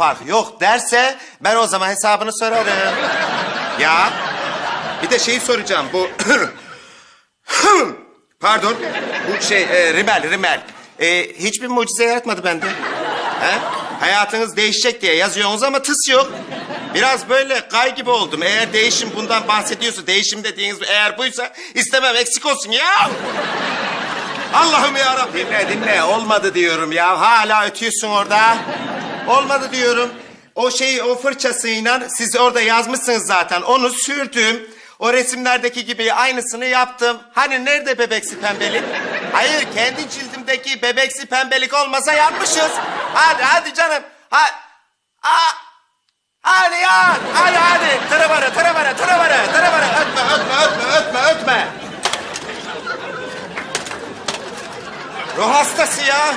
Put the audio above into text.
fark yok derse ben o zaman hesabını sorarım. Ya bir de şeyi soracağım bu pardon bu şey e, rimel rimel E, hiçbir mucize yaratmadı bende. He? Hayatınız değişecek diye yazıyorsunuz ama tıs yok. Biraz böyle kay gibi oldum. Eğer değişim bundan bahsediyorsa, değişim dediğiniz eğer buysa istemem eksik olsun ya. Allah'ım ya Rabbim. Dinle dinle olmadı diyorum ya. Hala ötüyorsun orada. Olmadı diyorum. O şeyi o fırçasıyla siz orada yazmışsınız zaten. Onu sürdüm. O resimlerdeki gibi aynısını yaptım. Hani nerede bebeksi pembelik? Hayır kendi cildimdeki bebeksi pembelik olmasa yapmışız. Hadi hadi canım. Hadi. Aa. Hadi ya. Hadi hadi. Tırıvara tırıvara tırıvara tırıvara. Ötme ötme ötme ötme ötme. Ruh hastası ya.